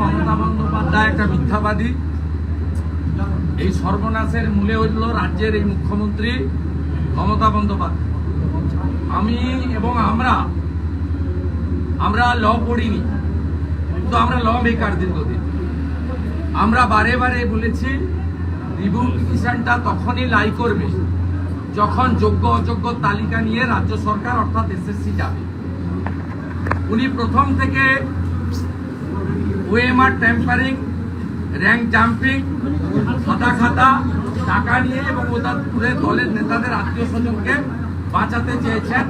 মমতা বন্দ্যোপাধ্যায় একটা মিথ্যাবাদী। এই সর্বনাশের মূলে হইল রাজ্যের এই মুখ্যমন্ত্রী মমতা বন্দ্যোপাধ্যায়। আমি এবং আমরা আমরা ল পড়িনি, কিন্তু আমরা ল মেকার দীর্ঘদিন। আমরা বারে বারে বলেছি রিভিউ পিটিশনটা তখনই লাই করবে, যখন যোগ্য অযোগ্য তালিকা নিয়ে রাজ্য সরকার অর্থাৎ এসএসসি যাবে। উনি প্রথম থেকে ওএমআর টেম্পারিং র্যাঙ্ক জাম্পিং সাদা খাতা টাকা নিয়ে এবং ওদারপুরের দলের নেতাদের আত্মীয় স্বজনকে বাঁচাতে চেয়েছেন।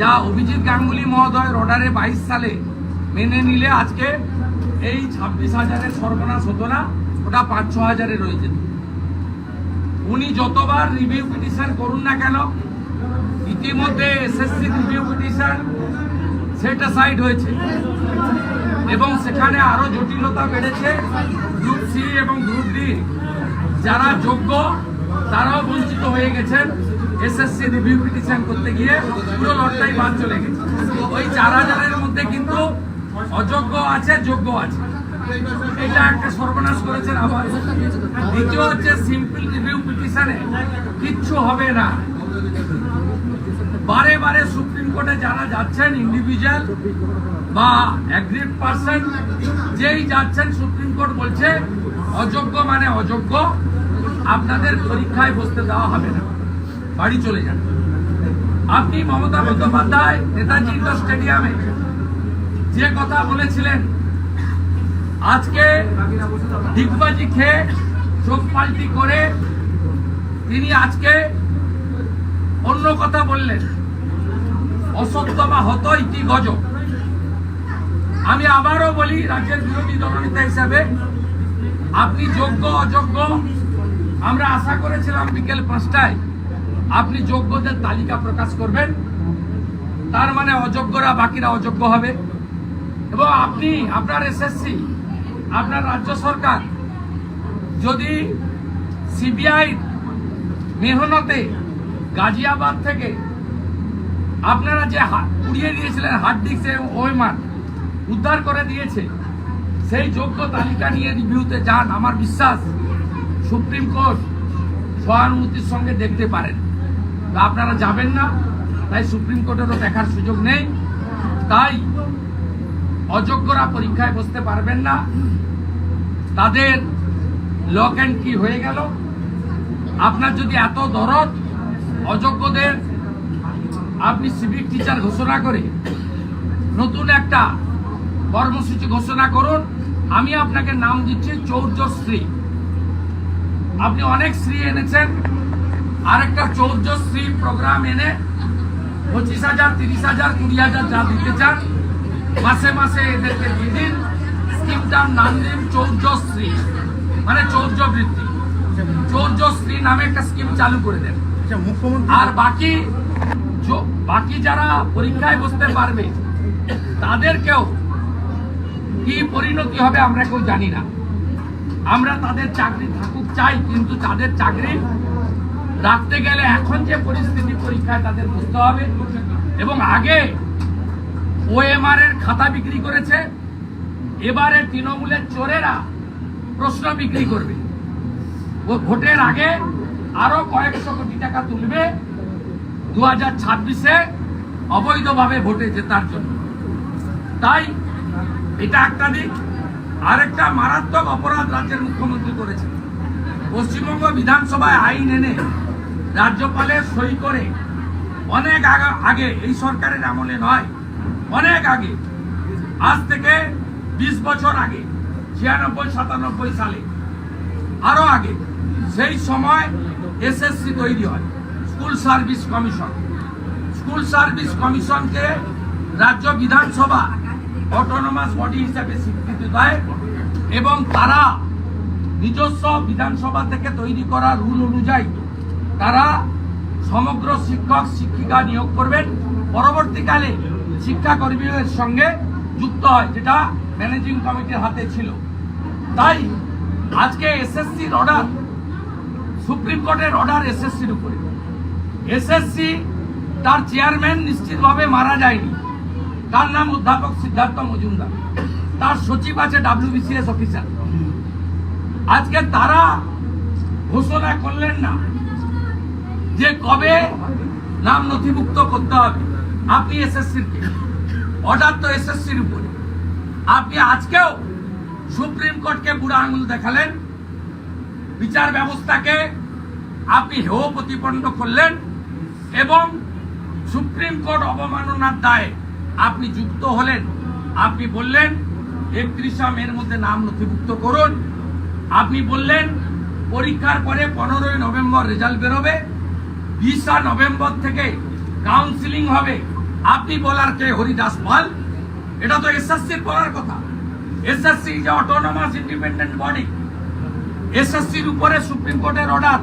যা অভিজিৎ গাঙ্গুলি মহোদয়ের অর্ডারে বাইশ সালে মেনে নিলে আজকে এই ছাব্বিশ হাজারের সর্বনাশ হতো না, ওটা পাঁচ ছ হাজারে রয়েছে। উনি যতবার রিভিউ পিটিশন করুন না কেন, ইতিমধ্যে এসএসসি রিভিউ পিটিশন সেটা সাইড হয়েছে। এবং সেখানে আরও জটিলতা বেড়েছে গ্রুপ সি এবং গ্রুপ ডি যারা যোগ্য, তারাও বঞ্চিত হয়ে গেছেন। এসএসসি রিভিউ পিটিশন করতে গিয়ে পুরো লটটাই বাদ চলে গেছে। ওই চার হাজারের মধ্যে কিন্তু অযোগ্য আছে, যোগ্য আছে। এটা একটা সর্বনাশ করেছেন আবার। দ্বিতীয় হচ্ছে সিম্পল রিভিউ পিটিশনে কিচ্ছু হবে না। বারে বারে সুপ্রিম কোর্টে যারা যাচ্ছেন ইন্ডিভিজুয়াল বা অ্যাগ্রিড পার্সন যেই যাচ্ছেন, সুপ্রিম কোর্ট বলছে, অযোগ্য মানে অযোগ্য। আপনাদের পরীক্ষায় বসতে দেওয়া হবে না। বাড়ি চলে যান। আপনি মমতা বন্দ্যোপাধ্যায়, নেতাজি ইন্ডোর স্টেডিয়ামে যে কথা বলেছিলেন, আজকে ডিগবাজি খেয়ে চোখ পাল্টি করে তিনি আজকে অন্য কথা বললেন। অসত্য বা হত ইতি গজ? আমি আবারও বলি, রাজ্যের বিরোধী দলনেতা হিসাবে, আপনি যোগ্য, অযোগ্য, আমরা আশা করেছিলাম বিকেল পাঁচটায় আপনি যোগ্যদের তালিকা প্রকাশ করবেন। তার মানে অযোগ্যরা বাকিরা অযোগ্য হবে। এবং আপনি, আপনার এসএসসি আপনার রাজ্য সরকার যদি সিবিআই মেহনতে গাজিয়াবাদ থেকে আপনারা যে উড়িয়ে দিয়েছিলেন ডিস্ক এবং ওয়েমার, উদ্ধার করে দিয়েছে, সেই যোগ্য তালিকা নিয়ে রিভিউতে যান, আমার বিশ্বাস সুপ্রিম কোর্ট সহানুভূতির সঙ্গে দেখতে পারেন। তা আপনারা যাবেন না, তাই সুপ্রিম কোর্টেরও দেখার সুযোগ নেই। তাই অযোগ্যরা পরীক্ষায় বসতে পারবেন না। তাদের লক অ্যান্ড কি হয়ে গেল। আপনার যদি এত দরদ অযোগ্যদের আপনি সিভিক টিচার ঘোষণা করে নতুন একটা কর্মসূচি ঘোষণা করুন। আমি আপনাকে নাম দিচ্ছি চৌর্যশ্রী আপনি অনেক শ্রী এনেছেন। আরেকটা চৌর্যশ্রী প্রোগ্রাম এনে পঁচিশ হাজার, তিরিশ হাজার, কুড়ি হাজার যা দিতে চান, মাসে মাসে এদেরকে দিয়ে দিন। স্কিমটার নাম দিন চৌর্যশ্রী মানে চৌর্য বৃত্তি চৌর্যশ্রী নামে একটা স্কিম চালু করে দেন। আর বাকি বাকি যারা পরীক্ষায় বসতে পারবে, তাদেরকেও কি পরিণতি হবে আমরা কেউ জানি না। আমরা তাদের চাকরি থাকুক চাই, কিন্তু তাদের চাকরি রাখতে গেলে এখন যে পরিস্থিতি, পরীক্ষায় তাদের বুঝতে হবে। এবং আগে ও ওএমআর এর খাতা বিক্রি করেছে, এবারে তৃণমূলের চোরেরা প্রশ্ন বিক্রি করবে। ভোটের আগে আরও কয়েকশো কোটি টাকা তুলবে দু হাজার ছাব্বিশে অবৈধভাবে ভোটে জেতার জন্য। তাই এটা একটা দিক। আরেকটা মারাত্মক অপরাধ রাজ্যের মুখ্যমন্ত্রী করেছেন। পশ্চিমবঙ্গ বিধানসভায় আইন এনে রাজ্যপালের সই করে অনেক আগে এই সরকারের আমলে নয়, অনেক আগে, আজ থেকে বিশ বছর আগে, ছিয়ানব্বই সাতানব্বই সালে, আরও আগে সেই সময় এসএসসি তৈরি হয়, school service commission. School service কমিশনকে রাজ্য বিধানসভা অটোনমাস বডি হিসাবে স্বীকৃতি দেয় এবং তারা নিজস্ব বিধানসভা থেকে তৈরি করা রুল অনুযায়ী তারা সমগ্র শিক্ষক, শিক্ষিকা নিয়োগ করবেন। পরবর্তীকালে শিক্ষাকর্মীদের সঙ্গে যুক্ত হয়, যেটা ম্যানেজিং কমিটির হাতে ছিল। তাই আজকে এসএসসির অর্ডার সুপ্রিম কোর্টের অর্ডার এসএসসির উপরে। এসএসসি তার চেয়ারম্যান নিশ্চিতভাবে মারা যায়নি। তার নাম অধ্যাপক সিদ্ধার্থ মজুমদার। তার সচিব আছে ডাব্লিউবিসিএস অফিসার আজকে তারা ঘোষণা করলেন না যে কবে নাম নথিভুক্ত করতে হবে। আপনি এসএসসির অর্ডার তো এসএসসির উপরে। আপনি আজকেও সুপ্রিম কোর্টকে বুড়া আঙুল দেখালেন। বিচার ব্যবস্থাকে আপনি হেয় প্রতিপন্ন করলেন এবং সুপ্রিম কোর্ট অবমাননার দায়ে আপনি যুক্ত হলেন। আপনি বললেন, একত্রিশা মের মধ্যে নাম নথিভুক্ত করুন। আপনি বললেন, পরীক্ষার পরে পনেরোই নভেম্বর রেজাল্ট বেরোবে, বিশা নভেম্বর থেকে কাউন্সিলিং হবে। আপনি বলার কে? হরিদাস পাল। এটা তো এসএসসির বলার কথা। এসএসসি যে অটোনমাস ইন্ডিপেন্ডেন্ট বডি এসএসসির উপরে সুপ্রিম কোর্টের অর্ডার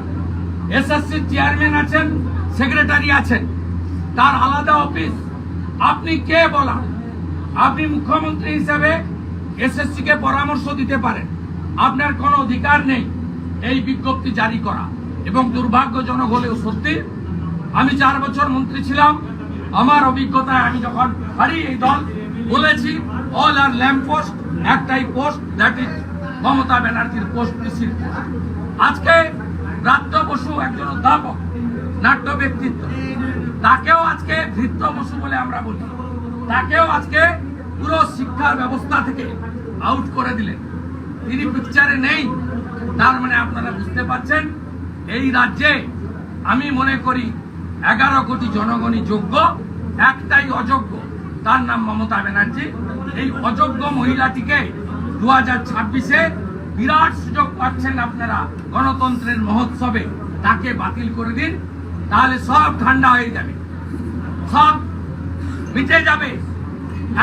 এসএসসির চেয়ারম্যান আছেন সেক্রেটারি আছেন। তার আলাদা অফিস আপনি কে বলা আপনি মুখ্যমন্ত্রী হিসেবে এসএসসি কে পরামর্শ দিতে পারেন। আপনার কোনো অধিকার নেই এই বিজ্ঞপ্তি জারি করা। এবং দুর্ভাগ্যজনক হলেও সত্যি, আমি চার বছর মন্ত্রী ছিলাম। আমার অভিজ্ঞতায় আমি যখন হারি এই দল বলেছি অল আর ল্যাম্প পোস্ট একটাই পোস্ট দ্যাট ইজ মমতা ব্যানার্জির পোস্ট পোস্ট আজকে ব্রাত্য বসু একজন অধ্যাপক, নাট্য ব্যক্তিত্ব। তাকেও আজকে ভৃত্য বসু বলে আমরা বলি। তাকেও আজকে পুরো শিক্ষার ব্যবস্থা থেকে আউট করে দিলেন। তিনি পিকচারে নেই, তার মানে আপনারা বুঝতে পারছেন, এই রাজ্যে আমি মনে করি এগারো কোটি জনগণই যোগ্য, একটাই অযোগ্য, তার নাম মমতা ব্যানার্জি। এই অযোগ্য মহিলাটিকে দু হাজার ছাব্বিশে বিরাট সুযোগ পাচ্ছেন আপনারা গণতন্ত্রের মহোৎসবে। তাকে বাতিল করে দিন, তাহলে সব ঠান্ডা হয়ে যাবে। সব মিটে যাবে।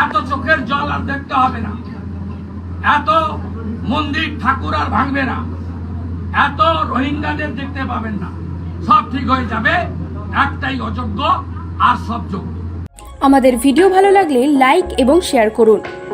এত চোখের জল আর দেখতে হবে না। এত মন্দির ঠাকুর আর ভাঙবে না। এত রোহিঙ্গাদের দেখতে পাবেন না। সব ঠিক হয়ে যাবে, একটাই অযোগ্য আর সব যোগ্য। আমাদের ভিডিও ভালো লাগলে লাইক এবং শেয়ার করুন।